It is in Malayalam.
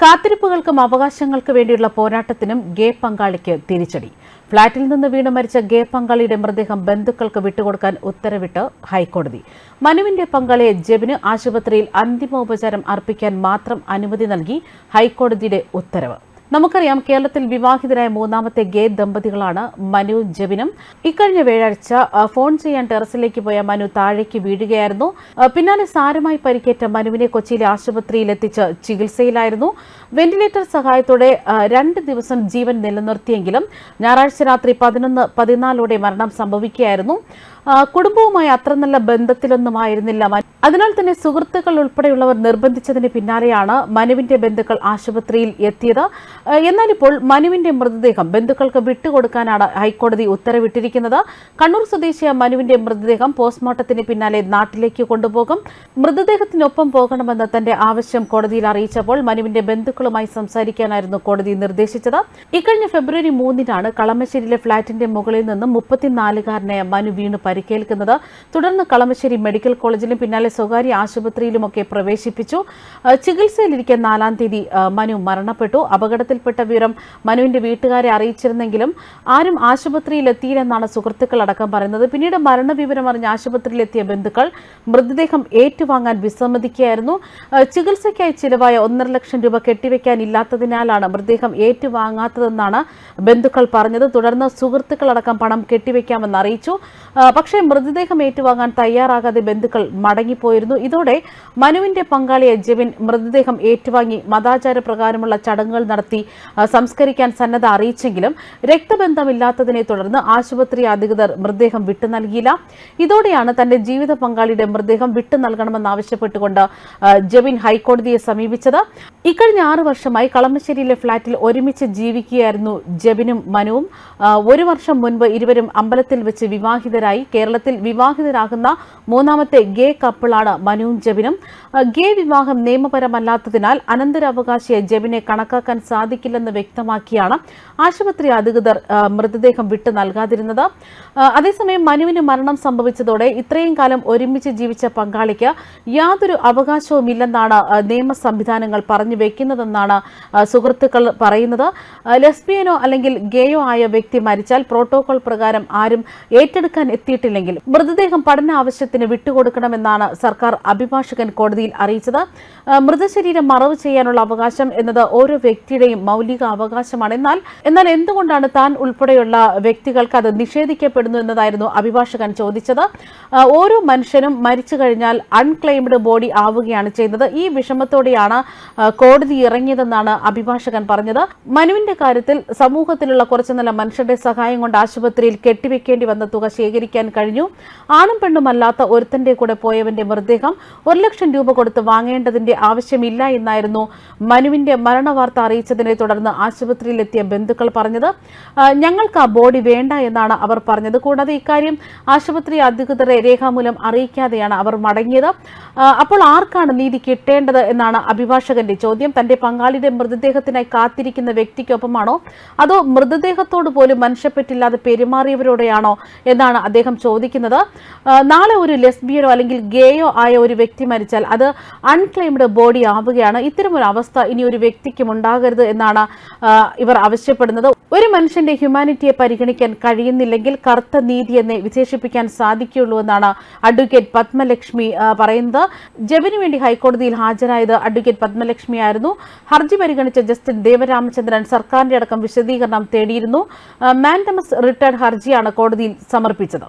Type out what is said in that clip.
കാത്തിരിപ്പുകൾക്കും അവകാശങ്ങൾക്ക് വേണ്ടിയുള്ള പോരാട്ടത്തിനും ഗേ പങ്കാളിക്ക് തിരിച്ചടി. ഫ്ളാറ്റിൽ നിന്ന് വീണ് മരിച്ച ഗേ പങ്കാളിയുടെ മൃതദേഹം ബന്ധുക്കൾക്ക് വിട്ടുകൊടുക്കാൻ ഉത്തരവിട്ട് ഹൈക്കോടതി. മനുവിന്റെ പങ്കാളിയെ ജെബിന് ആശുപത്രിയിൽ അന്തിമോപചാരം അർപ്പിക്കാൻ മാത്രം അനുമതി നൽകി ഹൈക്കോടതിയുടെ ഉത്തരവ്. നമുക്കറിയാം കേരളത്തിൽ വിവാഹിതരായ മൂന്നാമത്തെ ഗേ ദമ്പതികളാണ് മനു ജബിനും. ഇക്കഴിഞ്ഞ വ്യാഴാഴ്ച ഫോൺ ചെയ്യാൻ ടെറസിലേക്ക് പോയ മനു താഴേക്ക് വീഴുകയായിരുന്നു. പിന്നാലെ സാരമായി പരിക്കേറ്റ മനുവിനെ കൊച്ചിയിലെ ആശുപത്രിയിൽ എത്തിച്ച് ചികിത്സയിലായിരുന്നു. വെന്റിലേറ്റർ സഹായത്തോടെ രണ്ട് ദിവസം ജീവൻ നിലനിർത്തിയെങ്കിലും ഞായറാഴ്ച രാത്രി പതിനൊന്ന് പതിനാലോടെ മരണം സംഭവിക്കുകയായിരുന്നു. കുടുംബവുമായി അത്ര നല്ല ബന്ധത്തിലൊന്നും ആയിരുന്നില്ല അതിനാൽ തന്നെ സുഹൃത്തുക്കൾ ഉൾപ്പെടെയുള്ളവർ നിർബന്ധിച്ചതിന് പിന്നാലെയാണ് മനുവിന്റെ ബന്ധുക്കൾ ആശുപത്രിയിൽ എത്തിയത്. എന്നാൽ ഇപ്പോൾ മനുവിന്റെ മൃതദേഹം ബന്ധുക്കൾക്ക് വിട്ടുകൊടുക്കാനാണ് ഹൈക്കോടതി ഉത്തരവിട്ടിരിക്കുന്നത്. കണ്ണൂർ സ്വദേശിയ മനുവിന്റെ മൃതദേഹം പോസ്റ്റ്മോർട്ടത്തിന് പിന്നാലെ നാട്ടിലേക്ക് കൊണ്ടുപോകും. മൃതദേഹത്തിനൊപ്പം പോകണമെന്ന് തന്റെ ആവശ്യം കോടതിയിൽ അറിയിച്ചപ്പോൾ മനുവിന്റെ ബന്ധുക്കളുമായി സംസാരിക്കാനായിരുന്നു കോടതി നിർദ്ദേശിച്ചത്. ഇക്കഴിഞ്ഞ ഫെബ്രുവരി മൂന്നിനാണ് കളമശ്ശേരിയിലെ ഫ്ളാറ്റിന്റെ മുകളിൽ നിന്നും മുപ്പത്തിനാലുകാരനായ മനു വീണ് പരിക്കേൽക്കുന്നത്. തുടർന്ന് കളമശ്ശേരി മെഡിക്കൽ കോളേജിലും പിന്നാലെ സ്വകാര്യ ആശുപത്രിയിലുമൊക്കെ പ്രവേശിപ്പിച്ചു. ചികിത്സയിലിരിക്കെ നാലാം തീയതി മനു മരണപ്പെട്ടു. അപകടത്തിൽപ്പെട്ട വിവരം മനുവിന്റെ വീട്ടുകാരെ അറിയിച്ചിരുന്നെങ്കിലും ആരും ആശുപത്രിയിലെത്തിയില്ലെന്നാണ് സുഹൃത്തുക്കൾ അടക്കം പറയുന്നത്. പിന്നീട് മരണവിവരം അറിഞ്ഞ ആശുപത്രിയിലെത്തിയ ബന്ധുക്കൾ മൃതദേഹം ഏറ്റുവാങ്ങാൻ വിസമ്മതിക്കുകയായിരുന്നു. ചികിത്സയ്ക്കായി ചിലവായ ഒന്നര ലക്ഷം രൂപ കെട്ടിവെക്കാനില്ലാത്തതിനാലാണ് മൃതദേഹം ഏറ്റുവാങ്ങാത്തതെന്നാണ് ബന്ധുക്കൾ പറഞ്ഞത്. തുടർന്ന് സുഹൃത്തുക്കളടക്കം പണം കെട്ടിവെക്കാമെന്ന് അറിയിച്ചു. പക്ഷേ മൃതദേഹം ഏറ്റുവാങ്ങാൻ തയ്യാറാകാതെ ബന്ധുക്കൾ മടങ്ങിപ്പോയിരുന്നു. ഇതോടെ മനുവിന്റെ പങ്കാളിയെ ജെവിൻ മൃതദേഹം ഏറ്റുവാങ്ങി മതാചാര പ്രകാരമുള്ള ചടങ്ങുകൾ നടത്തി സംസ്കരിക്കാൻ സന്നദ്ധ അറിയിച്ചെങ്കിലും രക്തബന്ധമില്ലാത്തതിനെ തുടർന്ന് ആശുപത്രി അധികൃതർ മൃതദേഹം വിട്ടു നൽകിയില്ല. ഇതോടെയാണ് തന്റെ ജീവിത പങ്കാളിയുടെ മൃതദേഹം വിട്ടു നൽകണമെന്നാവശ്യപ്പെട്ടുകൊണ്ട് ജെവിൻ ഹൈക്കോടതിയെ സമീപിച്ചത്. ഇക്കഴിഞ്ഞ ആറു വർഷമായി കളമശ്ശേരിയിലെ ഫ്ളാറ്റിൽ ഒരുമിച്ച് ജീവിക്കുകയായിരുന്നു ജെബിനും മനുവും. ഒരു വർഷം മുൻപ് ഇരുവരും അമ്പലത്തിൽ വെച്ച് വിവാഹിതരായി. കേരളത്തിൽ വിവാഹിതരാകുന്ന മൂന്നാമത്തെ ഗേ കപ്പിളാണ് മനുവും ജബിനും. ഗേ വിവാഹം നിയമപരമല്ലാത്തതിനാൽ അനന്തരാവകാശിയെ ജബിനെ കണക്കാക്കാൻ സാധിക്കില്ലെന്ന് വ്യക്തമാക്കിയാണ് ആശുപത്രി അധികൃതർ മൃതദേഹം വിട്ടു നൽകാതിരുന്നത്. അതേസമയം മനുവിന് മരണം സംഭവിച്ചതോടെ ഇത്രയും കാലം ഒരുമിച്ച് ജീവിച്ച പങ്കാളിക്ക് യാതൊരു അവകാശവുമില്ലെന്നാണ് നിയമ സംവിധാനങ്ങൾ പറഞ്ഞു വെക്കുന്നതെന്നാണ് സുഹൃത്തുക്കൾ പറയുന്നത്. ലെസ്ബിയനോ അല്ലെങ്കിൽ ഗേയോ ആയ വ്യക്തി മരിച്ചാൽ പ്രോട്ടോകോൾ പ്രകാരം ആരും ഏറ്റെടുക്കാൻ എത്തിയിട്ടില്ലെങ്കിൽ മൃതദേഹം പഠന ആവശ്യത്തിന് വിട്ടുകൊടുക്കണമെന്നാണ് സർക്കാർ അഭിഭാഷകൻ കോടതിയിൽ അറിയിച്ചത്. മൃതശരീരം മറവ് ചെയ്യാനുള്ള അവകാശം എന്നത് ഓരോ വ്യക്തിയുടെയും മൗലിക അവകാശമാണ്. എന്നാൽ എന്നാൽ എന്തുകൊണ്ടാണ് താൻ ഉൾപ്പെടെയുള്ള വ്യക്തികൾക്ക് അത് നിഷേധിക്കപ്പെടുന്നു എന്നതായിരുന്നു അഭിഭാഷകൻ ചോദിച്ചത്. ഓരോ മനുഷ്യനും മരിച്ചു കഴിഞ്ഞാൽ അൺക്ലെയിംഡ് ബോഡി ആവുകയാണ് ചെയ്യുന്നത്. ഈ വിഷമത്തോടെയാണ് കോടതി ഇറങ്ങിയതെന്നാണ് അഭിഭാഷകൻ പറഞ്ഞത്. മനുവിന്റെ കാര്യത്തിൽ സമൂഹത്തിലുള്ള കുറച്ചു നല്ല മനുഷ്യരുടെ സഹായം കൊണ്ട് ആശുപത്രിയിൽ കെട്ടിവെക്കേണ്ടി വന്ന തുക ശേഖരിക്കാൻ കഴിഞ്ഞു. ആണും പെണ്ണുമല്ലാത്ത ഒരുത്തന്റെ കൂടെ പോയവന്റെ മൃതദേഹം ഒരു ലക്ഷം രൂപ കൊടുത്ത് വാങ്ങേണ്ടതിന്റെ ആവശ്യമില്ല എന്നായിരുന്നു മനുവിന്റെ മരണവാർത്ത അറിയിച്ചതിനെ തുടർന്ന് ആശുപത്രിയിലെത്തിയ ബന്ധുക്കൾ പറഞ്ഞത്. ഞങ്ങൾക്ക് ആ ബോഡി വേണ്ട എന്നാണ് അവർ പറഞ്ഞത്. കൂടാതെ ഇക്കാര്യം ആശുപത്രി അധികൃതരെ രേഖാമൂലം അറിയിക്കാതെയാണ് അവർ മടങ്ങിയത്. അപ്പോൾ ആർക്കാണ് നീതി കിട്ടേണ്ടത് എന്നാണ് അഭിഭാഷകന്റെ ചോദ്യം. തന്റെ പങ്കാളിയുടെ മൃതദേഹത്തിനായി കാത്തിരിക്കുന്ന വ്യക്തിക്കൊപ്പമാണോ? അതോ മൃതദേഹത്തോട് പോലും മനുഷ്യപ്പെട്ടില്ലാതെ പെരുമാറിയവരോടെയാണോ? എന്നാണ് അദ്ദേഹം ചോദിക്കുന്നത് നാളെ ഒരു ലെസ്ബിയനോ അല്ലെങ്കിൽ ഗേയോ ആയ ഒരു വ്യക്തി മരിച്ചാൽ അത് അൺക്ലെയിംഡ് ബോഡി ആവുകയാണ്. ഇത്തരമൊരു അവസ്ഥ ഇനി ഒരു വ്യക്തിക്കും ഉണ്ടാകരുത് എന്നാണ് ഇവർ ആവശ്യപ്പെടുന്നത്. ഒരു മനുഷ്യന്റെ ഹ്യൂമാനിറ്റിയെ പരിഗണിക്കാൻ കഴിയുന്നില്ലെങ്കിൽ കറുത്ത നീതി എന്നെ വിശേഷിപ്പിക്കാൻ സാധിക്കുകയുള്ളൂ എന്നാണ് അഡ്വക്കേറ്റ് പത്മലക്ഷ്മി പറയുന്നത്. ജബിന് വേണ്ടി ഹൈക്കോടതിയിൽ ഹാജരായത് അഡ്വക്കേറ്റ് പത്മലക്ഷ്മി ആയിരുന്നു. ഹർജി പരിഗണിച്ച ജസ്റ്റിസ് ദേവരാമചന്ദ്രൻ സർക്കാരിന്റെ അടക്കം വിശദീകരണം തേടിയിരുന്നു. മാൻഡമസ് റിട്ടയർഡ് ഹർജിയാണ് കോടതിയിൽ സമർപ്പിച്ചത്.